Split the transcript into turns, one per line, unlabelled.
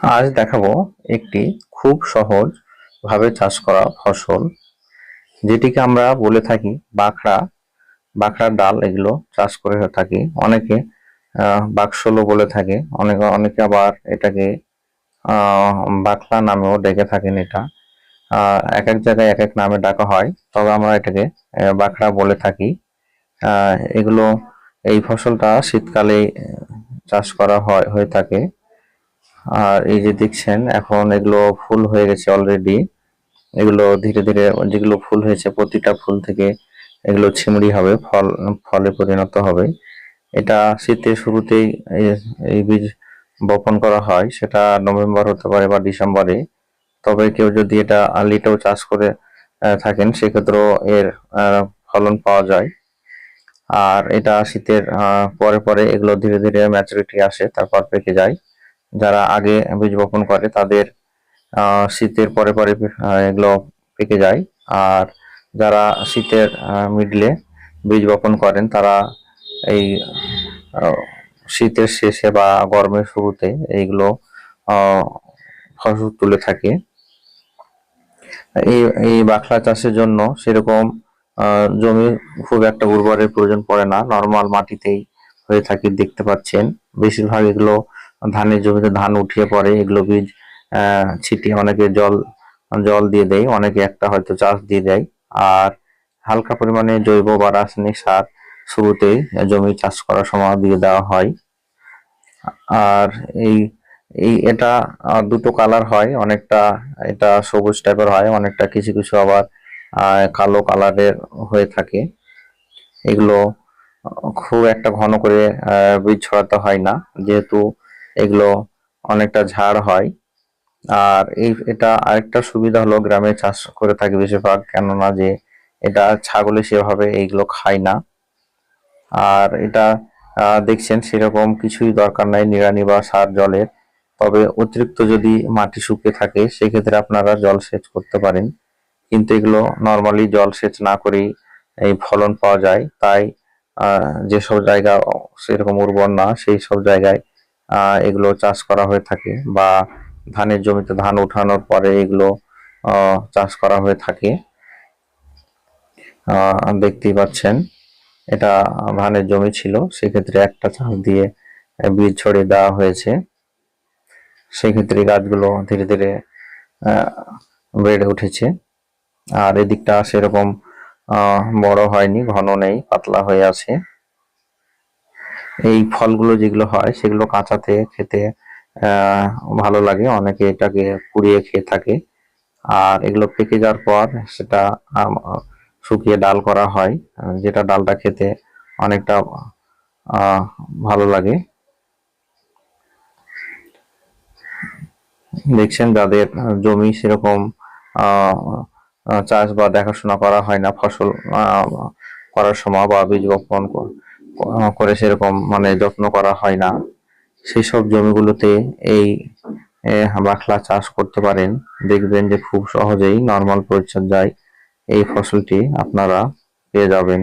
আজ দেখাবো একটি খুব সহজ ভাবে চাষ করা ফসল, যেটিকে আমরা বলে থাকি বাখড়া বাখড়ার ডাল এগুলো চাষ করে থাকি। অনেকে বাকশলও বলে থাকে। অনেকে অনেকে আবার এটাকে বাখলা নামেও ডেকে থাকেন এটা। এক এক জায়গায় এক এক নামে ডাকা হয়। তবে আমরা এটাকে বাখড়া বলে থাকি। এগুলো, এই ফসলটা শীতকালে চাষ করা হয় হয়ে থাকে। আর এই যে দেখছেন, এখন এগুলো ফুল হয়ে গেছে অলরেডি এগুলো ধীরে ধীরে যেগুলো ফুল হয়েছে, প্রতিটা ফুল থেকে এগুলো ছিমড়ি হবে, ফল, ফলে পরিণত হবে। এটা শীতের শুরুতেই এই- বীজ বপন করা হয়, সেটা নভেম্বর হতে পারে বা ডিসেম্বরে। তবে কেউ যদি এটা আলিটাও চাষ করে থাকেন, সেক্ষেত্রেও এর ফলন পাওয়া যায়। আর এটা শীতের পরে পরে এগুলো ধীরে ধীরে ম্যাচুরিটি আসে, তারপর পেকে যায়। যারা আগে বীজ বপন করে তাদের শীতের পরে পরে এগুলো পেকে যায়। আর যারা শীতের মিডলে বীজ বপন করেন তারা এই শীতের শেষে বা গরমের শুরুতে এইগুলো ফসল তুলে থাকে। এই এই বাখলা চাষের জন্য সেরকম জমি খুব একটা উর্বরের প্রয়োজন পড়ে না। নর্মাল মাটিতেই হয়ে থাকে, দেখতে পাচ্ছেন। বেশিরভাগ এগুলো ধানের জমিতে ধান উঠিয়ে পড়ে এগুলো বীজ ছিটিয়ে অনেকে জল জল দিয়ে দেয়, অনেকে একটা হয়তো চাষ দিয়ে দেয়। আর হালকা পরিমাণে জৈব বা রাসায়নিক সার শুরুতেই জমি চাষ করার সময় দিয়ে দেওয়া হয়। আর এই এই এটা দুটো কালার হয়, অনেকটা এটা সবুজ টাইপের হয়, অনেকটা কিছু কিছু আবার কালো কালারের হয়ে থাকে। এগুলো খুব একটা ঘন করে বীজ ছড়াতে হয় না, যেহেতু এগুলো অনেকটা ঝাড় হয়। আর এই, এটা আরেকটা সুবিধা হলো গ্রামে চাষ করে থাকে বেশিরভাগ, কেননা যে এটা ছাগলে সেভাবে এইগুলো খায় না। আর এটা দেখছেন সেরকম কিছুই দরকার নাই নিড়ানি বা সার জলের। তবে অতিরিক্ত যদি মাটি শুকিয়ে থাকে, সেক্ষেত্রে আপনারা জল সেচ করতে পারেন। কিন্তু এগুলো নর্মালি জল সেচ না করেই এই ফলন পাওয়া যায়। তাই যেসব জায়গা সেরকম উর্বর না সেই সব জায়গায় এগুলো চাষ করা হয়ে থাকে বা ধানের জমিতে ধান উঠানোর পরে এগুলো চাষ করা হয়ে থাকে। দেখতেই পাচ্ছেন, এটা ধানের জমি ছিল, সেক্ষেত্রে একটা চাষ দিয়ে বীজ ছড়িয়ে দেওয়া হয়েছে। সেক্ষেত্রে গাছগুলো ধীরে ধীরে বেড়ে উঠেছে। আর এদিকটা সেরকম বড় হয়নি, ঘন নেই, পাতলা হয়ে আছে। এই ফলগুলো যেগুলো হয়, সেগুলো কাঁচাতে খেতে ভালো লাগে। অনেকে এটাকে পুড়িয়ে খেয়ে থাকে। আর এগুলো পেকে যাওয়ার পর সেটা শুকিয়ে ডাল করা হয়। যেটা ডালটা খেতে অনেকটা ভালো লাগে। দেখছেন যাদের জমি সেরকম চাষ বা দেখাশোনা করা হয় না, ফসল করার সময় বা বীজ বপন করে সেরকম মানে যত্ন করা হয় না। সেই সব জমিগুলোতে এই বাখলা চাষ করতে পারেন। দেখবেন যে খুব সহজেই নর্মাল পরিচর্যায় এই ফসলটি আপনারা পেয়ে যাবেন।